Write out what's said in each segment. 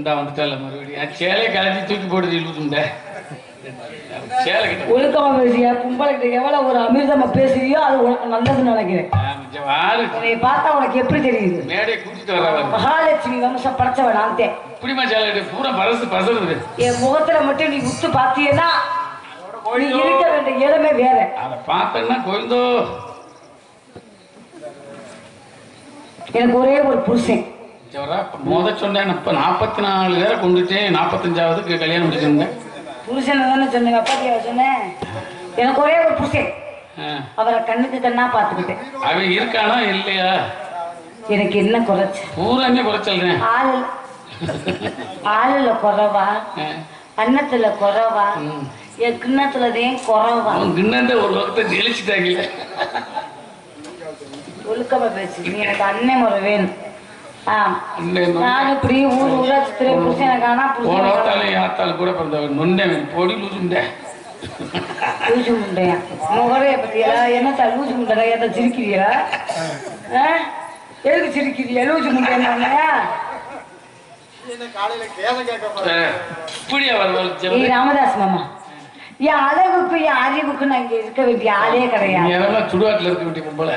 இந்த வந்துட்டால மறுபடியும். சேலையை கலட்டி தூக்கி போட்டு இழுத்துட்ட சேலை கிட்ட. ஒழுக்கமா எவ்வளவு ஒரு அமிர்தமா பேசுறியோ அது உனக்கு நல்லதுன்னு நினைக்கிறேன். உன்னை பார்த்தா உனக்கு எப்படி தெரியுது? மேடையை கூட்டிட்டு வர மகாலட்சுமி வம்சம் படைச்சவன் நான் இப்படிமா சேலை பூரா பரசு பசருது என் முகத்துல மட்டும் நீ உத்து பாத்தியன்னா நீ இருக்க வேண்டிய இடமே வேற. அதை பார்த்தேன்னா கோயிந்தோ எனக்கு ஒரே ஒரு புருஷன். முத சொன்னேன் இப்ப நாற்பத்தி நாலு பேரை கொண்டுட்டேன் நாற்பத்தஞ்சாவதுக்கு கல்யாணம் முடிச்சிருந்தேன். புருஷன் தானே சொன்னீங்க அப்பாத்தியா சொன்னேன் எனக்கு ஒரே ஒரு புருஷன். அவரை கண்ணுக்கு கண்ணா பார்த்துக்கிட்டேன் அவன் இருக்கானா இல்லையா? எனக்கு என்ன குறைச்சு பூராமே குறைச்சல்றேன் ஆள் ஆளுல குறைவா? அன்னத்துல குறைவா? என் கிண்ணத்துலதான் குறைவா? அவன் கிண்ணந்த ஒரு பக்கத்தை ஜெயிச்சுட்டாங்கல்ல ஒழுக்கமா பேசு. நீ எனக்கு அண்ணன் முறை வேணும். கூட பிறந்தவன் நொன்னவன் பொடி லூசுண்டேன் லூசு முண்டையா முகரைய பத்தியா? என்னத்தா லூசு முண்டை எதை சிரிக்கிறியா? எதுக்கு சிரிக்கிறியா லூசு முண்டையா ராமதாஸ் மாமா. என் அளவுக்கு என் அறிவுக்கு நான் இங்க இருக்க வேண்டிய ஆளே கிடையாது. சுடுகாட்டில் இருக்க வேண்டிய பொம்பளை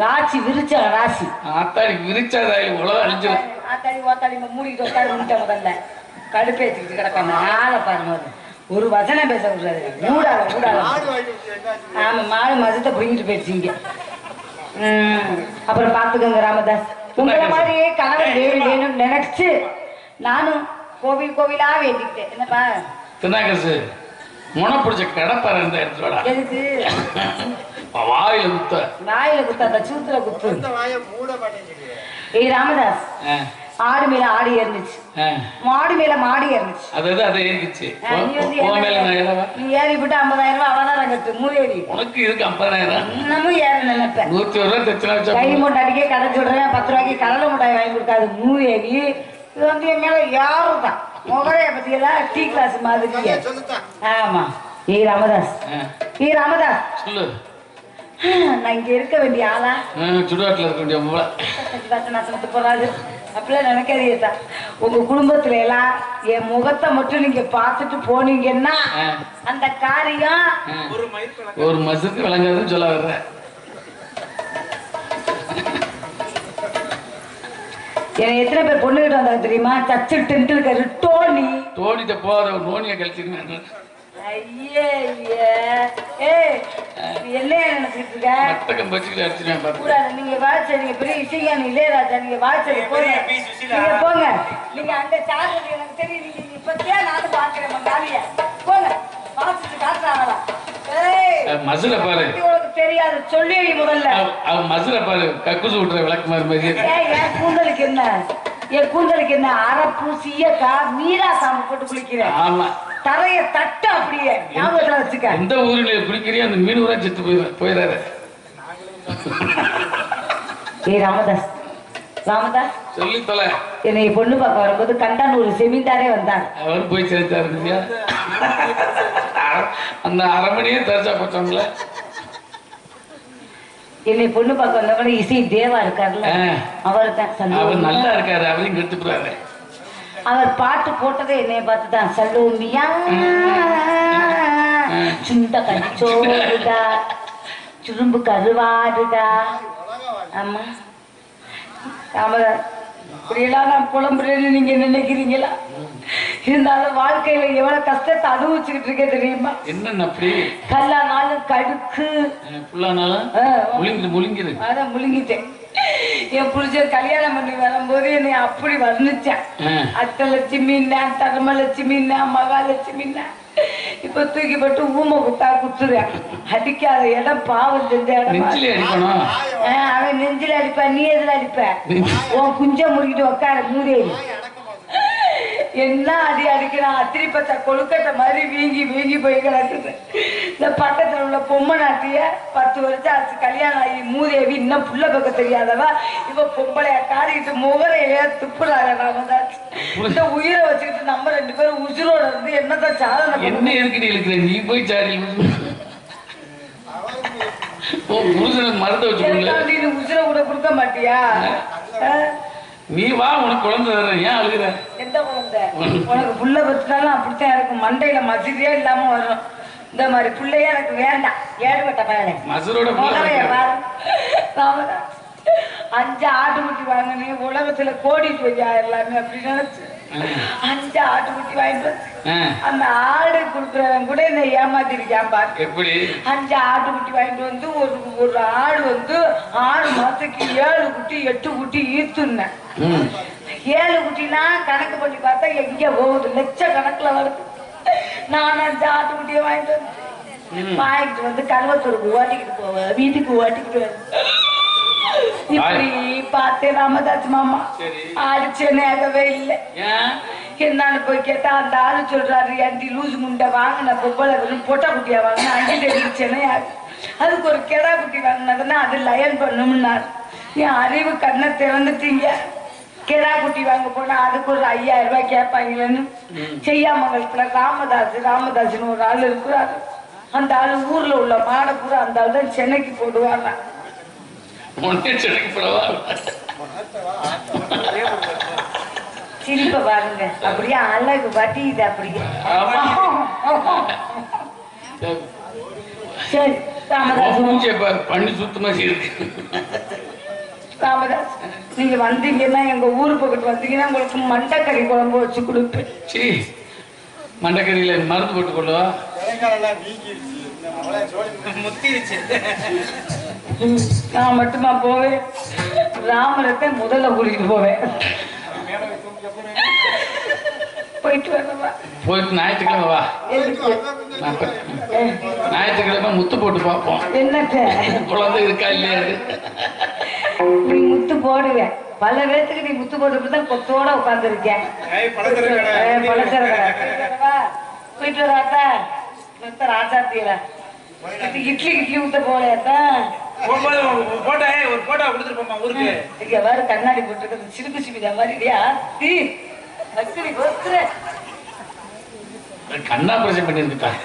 ராசி விரிச்ச ராசி. ஆத்தாடி விரிச்சாதாய் உலகம் அழிஞ்சிடும் ஆத்தாடி ஓத்தாடி மூடிக்கிட்டு உட்கார முடிச்ச முதல்ல. கடுப்பேற்றிக்கிட்டு கிடக்காம. ஆளை பாருங்க. ஒரு வசனம் பேச விடுறாரு. ஊடால ஊடால ஆமா மாடு மதத்தை பிடிங்கிட்டு போயிடுச்சிங்க உம் அப்புறம் பாத்துக்கோங்க ராமதாஸ். உங்களை மாதிரியே கணவர் வேணும் வேணும்னு நினைச்சு நானும் கோவில் கோவிலா வேண்டிக்கிட்டேன். என்னப்பா? முனை பிடிச்ச கடப்பாறை இருந்த எதுக்கு? வாயில முத்த வாயில குத்தாத சூத்துல குத்து. ஏய் ராமதாஸ். ஆடு மேல ஆடு ஏறிச்சு மாடு மேல மாடு ஏறிச்சு அதை நீ ஏறவா? நீ ஏறி விட்டு ஐம்பதாயிரம் ரூபாய் அவதாரம் கட்டு மூதேவி. உனக்கு இதுக்கு ஐம்பதாயிரம்? இன்னமும் ஏற நினைப்பேன் நூத்தி ஒரு ரூபா தச்சுனா வச்சா கை மூட்டாடிக்கே கடை சொல்றேன் பத்து ரூபாய்க்கு கடலை மிட்டாய் வாங்கி கொடுக்காது மூதேவி. இது வந்து என் மேல யாரும் தான் முகரைய பத்தியெல்லாம் டீ கிளாஸ் மாதிரி ஆமா. ஏய் ராமதாஸ். ஏய் ராமதாஸ். சொல்லு. நான் இங்க இருக்க வேண்டிய ஆளா? சுடுகாட்டுல இருக்க வேண்டிய பொம்பளை நாசனத்து போறாது. அப்படிலாம் நினைக்காதீங்க தான் உங்க குடும்பத்துல எல்லாம் என் முகத்தை மட்டும் நீங்க பார்த்துட்டு போனீங்கன்னா அந்த காரியம். ஒரு மசுக்கு விளங்காதுன்னு சொல்ல வர்ற என்னை எத்தனை பேர் பொண்ணுகிட்ட வந்தாங்க தெரியுமா? சச்சு டென்ட் இருக்காரு டோனி தோணிட்ட போற ஒரு நோனியை கழிச்சிருங்க. ஐயே ஐயே. ஏய் என்ன நினைச்சிட்டு இருக்க? மட்டக்கம் வச்சுக்கிட்டு அடிச்சிருவேன் பார்த்து கூடாது நீங்க வாட்ச நீங்க பெரிய இளையராஜா நீங்க வாட்ச போங்க. நீங்க போங்க. நீங்க அங்க சார்ஜ் எனக்கு தெரியும் நீங்க இப்பத்தியா நானும் பாக்குறேன் காலிய. போங்க. காட்டுறாங்களா? ஏய். மசுல பாரு. தெரியாது சொல்லி முதல்ல. அவ- அவ மசுல பாரு கக்குசு விட்டுற விளக்கு மாதிரி என் கூந்தலுக்கு என்ன? என் கூந்தலுக்கு என்ன? அரப்பு சீயக்கா மீரா சாமி போட்டு குளிக்கிறேன் ஆமா. தரைய தட்டு அப்படியே. ஞாபகத்துல வச்சுக்க. எந்த ஊரில் குளிக்கிறியோ அந்த மீன் ஊரா செத்து போயிரு போயிடாரு ஏய் ராமதாஸ். ராமதாஸ். சொல்லி தொலை. என்னை பொண்ணு பார்க்க வரும்போது கண்டானூர் செமிந்தாரே வந்தார் அவர் போய் சேர்த்தாரு அந்த அரை மணியே தரிசா போச்சோம்ல என்னை பொண்ணு பார்க்க வந்தவங்க இசை தேவா இருக்கார்ல ஆ. அவர் தான் அவர். நல்லா இருக்காரு அவரையும் கெடுத்து போறாரு அவர் பாட்டு போட்டதே என்னைய பார்த்து தான் சல்லூமியா சுண்ட கடிச்சோடுடா சுரும்பு கருவாடுடா. ஆமா. ஆமா. இப்படியெல்லாம் நான் புலம்புறேன்னு நீங்க நினைக்கிறீங்களா? இருந்தாலும் வாழ்க்கையில எவ்வளவு கஷ்டத்தை அனுபவிச்சுக்கிட்டு இருக்கேன் தெரியுமா? என்னென்ன அப்படி? கல்லானாலும் கடுக்கு. முழுங்கிரு முழுங்கிரு. அதான் முழுங்கிட்டேன். என் புருஷன் கல்யாணம் பண்ணி வரும்போது என்னை அப்படி வர்ணிச்சான். ஆ. அஷ்டலட்சுமின்னா தர்மலட்சுமின்னா மகாலட்சுமின்னா இப்ப தூக்கி போட்டு ஊமை குத்தா குத்துறேன். அடிக்காத இடம் பாவம் செஞ்ச இடம் அவன் நெஞ்சில அடிப்பா நீ எதுல அடிப்ப? உன் குஞ்ச முடிக்கிட்டு உட்கார மூதேவி. என்ன அடி அடிக்கிறான் அத்திரி பச்சை கொழுக்கட்டை மாதிரி வீங்கி வீங்கி போய் கிடக்குது. இந்த பக்கத்துல உள்ள பொம்மை நாட்டிய பத்து வருஷம் ஆச்சு. கல்யாணம் ஆகி மூதேவி இன்னும் புள்ள பக்க தெரியாதவ இவ பொம்பளைய காரிக்கிட்டு முகரைய துப்புறாங்க இந்த உயிரை வச்சுக்கிட்டு நம்ம ரெண்டு பேரும் உசுரோட இருந்து என்னதான் சாதனை என்ன எதுக்கு நீ இருக்கிற நீ போய் சாரி. புருஷனுக்கு மருந்த வச்சு உசுரை கூட கொடுக்க மாட்டியா? நீ வா உனக்கு குழந்தை தர்றேன் ஏன் அழுகுற? எந்த குழந்தை? உனக்கு புள்ள பத்துனாலும் அப்படித்தான் இருக்கும். மண்டையில மசிதியே இல்லாம வரும். இந்த மாதிரி புள்ளையே எனக்கு வேண்டாம். ஏழுபட்ட பயனை மசரோட அஞ்சு ஆட்டுக்குட்டி வாங்கினே உலகத்துல கோடி போய்யா எல்லாமே அப்படி நினைச்சு. அஞ்சு ஆட்டுக்குட்டி வாங்கிட்டு அந்த ஆடு கொடுக்குறவன் கூட என்னை ஏமாத்திருக்கான் பாரு. எப்படி? அஞ்சு ஆட்டுக்குட்டி வாங்கிட்டு வந்து ஒரு ஒரு ஆடு வந்து ஆறு மாசத்துக்கு ஏழு குட்டி எட்டு குட்டி ஈத்துனேன் ம். ஏழு குட்டினா கணக்கு பண்ணி பார்த்தா எங்க போகுது. லட்ச கணக்குல வருது. நான் அஞ்சு ஆட்டுக்குட்டியை வாங்கிட்டு வாங்கிட்டு வந்து கருவத்தூருக்கு ஓட்டிக்கிட்டு போவேன் வீட்டுக்கு ஓட்டிக்கிட்டு இப்படி பார்த்தேன் ராமதாஸ் மாமா. ஆடு சென்னையாகவே இல்லை. என்னன்னு போய் கேட்டா அந்த ஆளு சொல்றாரு ஆண்டி லூசு முண்டை வாங்கின பொம்பளை வெறும் பொட்டை குட்டியா வாங்கின? அஞ்சு தெரிவிச்சேனே அதுக்கு ஒரு கிடா குட்டி வாங்கினதுன்னா அது லயன் பண்ணும்னார். என் அறிவு கண்ணை திறந்துட்டீங்க. கிடா குட்டி வாங்க போனா அதுக்கு ஒரு ஐயாயிரம் ரூபாய் கேட்பாங்களேன்னு செய்யாமங்கலத்துல ராமதாஸ் ராமதாஸ்னு ஒரு ஆள் இருக்கிறாரு. அந்த ஆளு ஊர்ல உள்ள மாடை பூரா அந்த ஆள் தான் சென்னைக்கு போடுவாங்க சிரிப்ப பாருங்க அப்படியே அழகு வட்டியுது அப்படியே. சரி. ராமதாஸ் பண்ணி சுத்தமா இருக்கு ராமதாஸ் நீங்க வந்தீங்கன்னா எங்க ஊர் பக்கத்து வந்தீங்கன்னா உங்களுக்கு மண்டைக்கறி குழம்பு வச்சு கொடுப்பேன். சீ மண்டக்கறியில மருந்து போட்டு கொள்ளுவா முத்திருச்சு. நான் மட்டுமா போவேன்? ராமரத்தை முதல்ல கூட்டிட்டு போவேன். போயிட்டு வரவா? போயிட்டு ஞாயிற்றுக்கிழமை வா. ஞாயிற்றுக்கிழமை முத்து போட்டு பார்ப்போம். என்னத்த? குழந்தை இருக்கா இல்லையா? நீ முத்து போடுவேன் பல பேத்துக்கு நீ முத்து போட்டு தான் கொத்தோட உட்காந்துருக்கேன் போயிட்டு வராத்தா ராஜாத்தியில இட்லி இட்லி ஊத்த போலையாத்தா போகும்போது ஒரு போட்டோ ஒரு போட்டோ கொடுத்துட்டு போமா ஊருக்கு. இங்க வேற கண்ணாடி போட்டுருக்கிறது. சிலுக்கு சிமிதா பத்திரி பத்திர கண்ணா பிரச்சனை பாரு.